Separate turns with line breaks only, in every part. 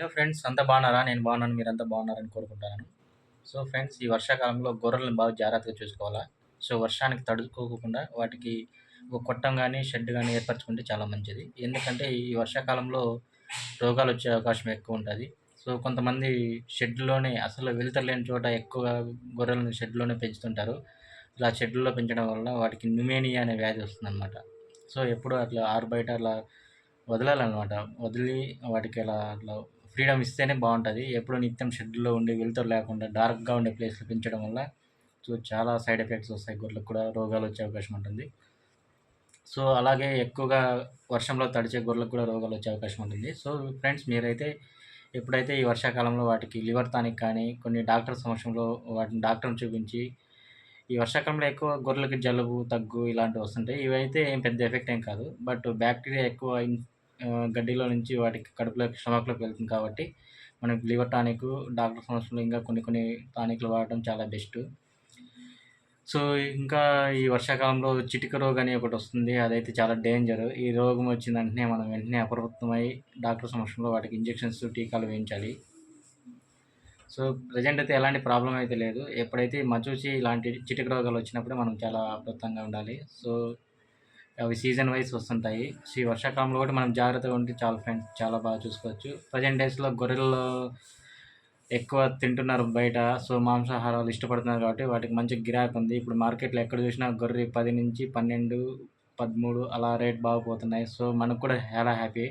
Hello friends అంతా బాగున్నారా? నేను బాగున్నాను మీరంతా బాగున్నారని కోరుకుంటున్నాను సో ఫ్రెండ్స్ ఈ వర్షాకాలంలో గొర్రెలను బాగా జాగ్రత్తగా చూసుకోవాలా? సో వర్షానికి తడుచుకోకుండా వాటికి ఒక కొట్టం కానీ షెడ్ కానీ ఏర్పరచుకుంటే చాలా మంచిది. ఎందుకంటే ఈ వర్షాకాలంలో రోగాలు వచ్చే అవకాశం ఎక్కువ ఉంటుంది. సో కొంతమంది షెడ్లోనే అసలు వెలుతరలేని చోట ఎక్కువగా గొర్రెలను షెడ్లోనే పెంచుతుంటారు. ఇలా షెడ్లో పెంచడం వల్ల వాటికి న్యూమేనియా అనే వ్యాధి వస్తుందన్నమాట. సో ఎప్పుడు అట్లా ఆరు బయట అలా వదలాలన్నమాట. వదిలి వాటికి అలా అట్లా ఫ్రీడమ్ ఇస్తేనే బాగుంటుంది. ఎప్పుడు నిత్యం షెడ్లో ఉండి వెలుతురు లేకుండా డార్క్గా ఉండే ప్లేస్లు పెంచడం వల్ల సో చాలా సైడ్ ఎఫెక్ట్స్ వస్తాయి. గొర్రెలకు కూడా రోగాలు వచ్చే అవకాశం ఉంటుంది. సో అలాగే ఎక్కువగా వర్షంలో తడిచే గొర్రెలకు కూడా రోగాలు వచ్చే అవకాశం ఉంటుంది. సో ఫ్రెండ్స్ మీరైతే ఎప్పుడైతే ఈ వర్షాకాలంలో వాటికి లివర్ టానిక్ కానీ కొన్ని డాక్టర్ సమక్షంలో వాటిని డాక్టర్ని చూపించి ఈ వర్షాకాలంలో ఎక్కువ గొర్రెలకి జలుబు దగ్గు ఇలాంటివి వస్తుంటాయి. ఇవైతే ఏం పెద్ద ఎఫెక్ట్ ఏం కాదు. బట్ బ్యాక్టీరియా ఎక్కువ గడ్డిలో నుంచి వాటికి కడుపులోకి స్టమక్లోకి వెళ్తుంది కాబట్టి మనకి లివర్ టానిక్ డాక్టర్ సంవత్సరంలో ఇంకా కొన్ని కొన్ని టానిక్లు వాడటం చాలా బెస్ట్. సో ఇంకా ఈ వర్షాకాలంలో చిటిక రోగం అని ఒకటి వస్తుంది. అదైతే చాలా డేంజర్. ఈ రోగం వచ్చిన వెంటనే మనం వెంటనే అప్రమత్తమై డాక్టర్ సమక్షంలో వాటికి ఇంజెక్షన్స్ టీకాలు వేయించాలి. సో ప్రజెంట్ అయితే ఎలాంటి ప్రాబ్లం అయితే లేదు. ఎప్పుడైతే మచూచి ఇలాంటి చిటిక రోగాలు వచ్చినప్పుడు మనం చాలా అప్రమత్తంగా ఉండాలి. సో అవి సీజన్ వైజ్ వస్తుంటాయి. సో ఈ వర్షాకాలంలో కూడా మనం జాగ్రత్తగా ఉంటే చాలా ఫ్రెండ్స్ చాలా బాగా చూసుకోవచ్చు. ప్రజెంట్ డేస్లో గొర్రెలు ఎక్కువ తింటున్నారు బయట. సో మాంసాహారాలు ఇష్టపడుతున్నారు కాబట్టి వాటికి మంచి గిరాక్ ఉంది. ఇప్పుడు మార్కెట్లో ఎక్కడ చూసినా గొర్రె పది నుంచి పన్నెండు పదమూడు అలా రేట్ బాగా పోతున్నాయి. సో మనకు కూడా చాలా హ్యాపీ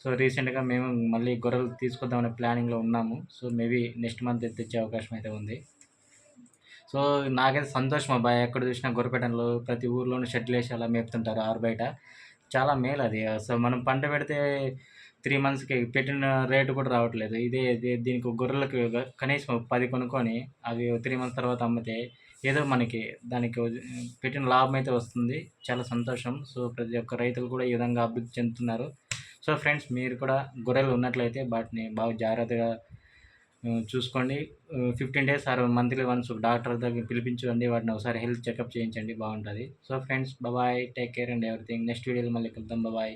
సో రీసెంట్గా మేము మళ్ళీ గొర్రెలు తీసుకొద్దామనే ప్లానింగ్లో ఉన్నాము. సో మేబీ నెక్స్ట్ మంత్ తెచ్చే అవకాశం అయితే ఉంది. సో నాకైతే సంతోషం అబ్బాయి ఎక్కడ చూసినా గొర్రెపెట్టంలో ప్రతి ఊర్లోనూ షెడ్లు వేసి అలా మేపుతుంటారు ఆరు బయట. చాలా మేలు అది. సో మనం పంట పెడితే త్రీ మంత్స్కి పెట్టిన రేటు కూడా రావట్లేదు. ఇదే దీనికి గొర్రెలకు కనీసం పది కొనుక్కొని అవి త్రీ మంత్స్ తర్వాత అమ్మితే ఏదో మనకి దానికి పెట్టిన లాభం అయితే వస్తుంది. చాలా సంతోషం. సో ప్రతి ఒక్క రైతులు కూడా ఈ విధంగా అభివృద్ధి చెందుతున్నారు. సో ఫ్రెండ్స్ మీరు కూడా గొర్రెలు ఉన్నట్లయితే వాటిని బాగా జాగ్రత్తగా చూసుకోండి. Fifteen days or monthly once doctor దగ్గర పిలిపించండి వాటిని ఒకసారి హెల్త్ చెకప్ చేయించండి బాగుంటుంది. So friends bye take care and everything next వీడియోలో మళ్ళీ కలుద్దాం. బాయ్